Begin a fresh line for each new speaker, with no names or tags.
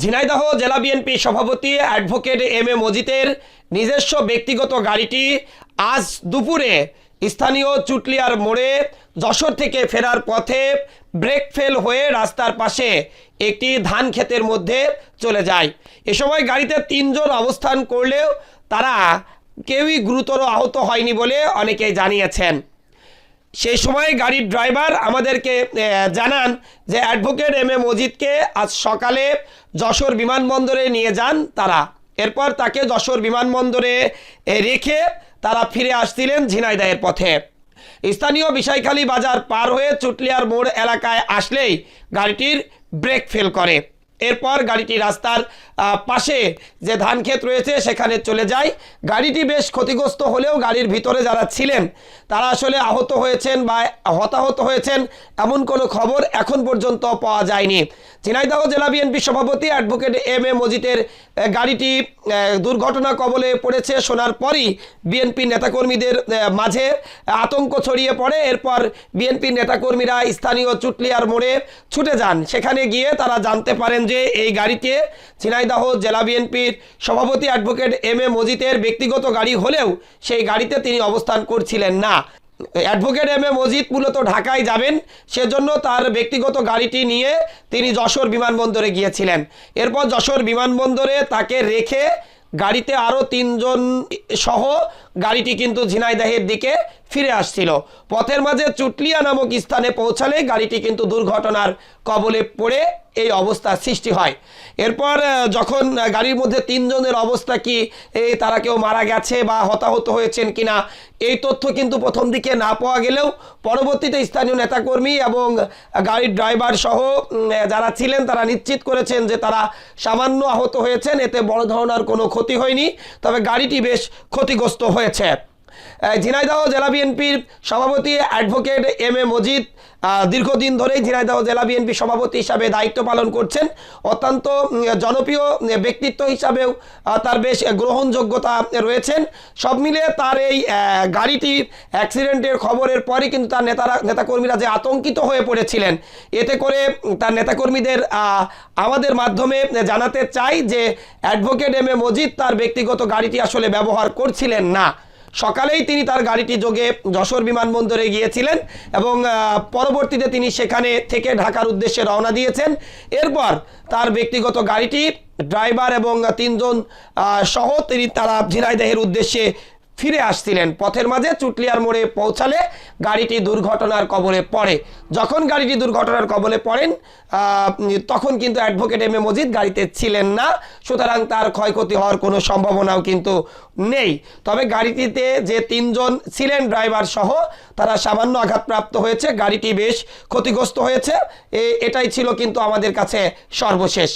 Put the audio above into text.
ঝিনাইদহ জেলা বিএনপি সভাপতি advocate M A মজিতের নিজস্ব ব্যক্তিগত গাড়িটি আজ দুপুরে স্থানীয় চুটলিয়ার মোড়ে যশোর থেকে ফেরার পথে ব্রেক ফেল হয়ে রাস্তার পাশে একটি ধান ক্ষেতের মধ্যে চলে যায়। এ সময় গাড়িতে তিনজন অবস্থান করলেও তারা কেউই গুরুতর আহত হয়নি বলে অনেকেই জানিয়েছেন। সেই সময় গাড়ির ড্রাইভার আমাদেরকে জানান যে অ্যাডভোকেট এম এ মজিদকে আজ সকালে যশোর বিমানবন্দরে নিয়ে যান তারা। এরপর তাকে যশোর বিমানবন্দরে রেখে তারা ফিরে আসছিলেন ঝিনাইদাহের পথে। স্থানীয় বিষয়খালী বাজার পার হয়ে চুটলিয়ার মোড় এলাকায় আসলেই গাড়িটির ব্রেক ফেল করে। এরপর গাড়িটি রাস্তার পাশে যে ধান ক্ষেত রয়েছে সেখানে চলে যায়। গাড়িটি বেশ ক্ষতিগ্রস্ত হলেও গাড়ির ভিতরে যারা ছিলেন, তারা আসলে আহত হয়েছেন বা হতাহত হয়েছেন এমন কোনো খবর এখন পর্যন্ত পাওয়া যায়নি। ঝিনাইদহ জেলা বিএনপি সভাপতি অ্যাডভোকেট এম এ মজিদের গাড়িটি দুর্ঘটনা কবলে পড়েছে শোনার পরই বিএনপি নেতাকর্মীদের মাঝে আতঙ্ক ছড়িয়ে পড়ে। এরপর বিএনপি নেতাকর্মীরা স্থানীয় চুটলিয়ার মোড়ে ছুটে যান। সেখানে গিয়ে তারা জানতে পারেন যে এই গাড়িতে ঝিনাইদহ জেলা বিএনপির সভাপতি অ্যাডভোকেট এম এ মজিদের ব্যক্তিগত গাড়ি হলেও সেই গাড়িতে তিনি অবস্থান করছিলেন না। অ্যাডভোকেট এম এ মজিদ মূলত ঢাকায় যাবেন, সেজন্য তার ব্যক্তিগত গাড়িটি নিয়ে তিনি যশোর বিমানবন্দরে গিয়েছিলেন। এরপর যশোর বিমানবন্দরে তাকে রেখে গাড়িতে আরও তিনজন সহ গাড়িটি কিন্তু ঝিনাইদাহের দিকে ফিরে আসছিল। পথের মাঝে চুটলিয়া নামক স্থানে পৌঁছালে গাড়িটি কিন্তু দুর্ঘটনার কবলে পড়ে এই অবস্থার সৃষ্টি হয়। এরপর যখন গাড়ির মধ্যে তিনজনের অবস্থা কি এই তারা কেউ মারা গেছে বা হতাহত হয়েছেন কিনা, এই তথ্য কিন্তু প্রথম দিকে না পাওয়া গেলেও পরবর্তীতে স্থানীয় নেতাকর্মী এবং গাড়ির ড্রাইভার সহ যারা ছিলেন তারা নিশ্চিত করেছেন যে তারা সামান্য আহত হয়েছেন। এতে বড় ধরনের কোনো ক্ষতি হয়নি, তবে গাড়িটি বেশ ক্ষতিগ্রস্ত হয়েছে। ঝিনাইদহ জেলা বিএনপির সভাপতি অ্যাডভোকেট এম এ মজিদ দীর্ঘদিন ধরেই ঝিনাইদহ জেলা বিএনপি সভাপতি হিসাবে দায়িত্ব পালন করছেন। অত্যন্ত জনপ্রিয় ব্যক্তিত্ব হিসাবেও তার বেশ গ্রহণযোগ্যতা রয়েছেন। সব মিলিয়ে তার এই গাড়িটি অ্যাক্সিডেন্টের খবরের পরই কিন্তু তার নেতারা, নেতাকর্মীরা যে আতঙ্কিত হয়ে পড়েছিলেন, এতে করে তার নেতাকর্মীদের আমাদের মাধ্যমে জানাতে চাই যে অ্যাডভোকেট এম এ মজিদ তার ব্যক্তিগত গাড়িটি আসলে ব্যবহার করছিলেন না। সকালেই তিনি তার গাড়িটি যোগে যশোর বিমানবন্দরে গিয়েছিলেন এবং পরবর্তীতে তিনি সেখানে থেকে ঢাকার উদ্দেশ্যে রওনা দিয়েছেন। এরপর তার ব্যক্তিগত গাড়িটি ড্রাইভার এবং তিনজন সহ তিনি তারা ঝিনাইদহের উদ্দেশ্যে ফিরে আসছিলেন। পথের মাঝে চুটলিয়ার মোড়ে পৌঁছালে গাড়িটি দুর্ঘটনার কবলে পড়ে। যখন গাড়িটি দুর্ঘটনার কবলে পড়েন তখন কিন্তু অ্যাডভোকেট এম এ মজিদ গাড়িতে ছিলেন না। সুতরাং তার ক্ষয়ক্ষতি হওয়ার কোনো সম্ভাবনাও কিন্তু নেই। তবে গাড়িটিতে যে তিনজন ছিলেন ড্রাইভার সহ, তারা সামান্য আঘাতপ্রাপ্ত হয়েছে। গাড়িটি বেশ ক্ষতিগ্রস্ত হয়েছে। এটাই ছিল কিন্তু আমাদের কাছে সর্বশেষ।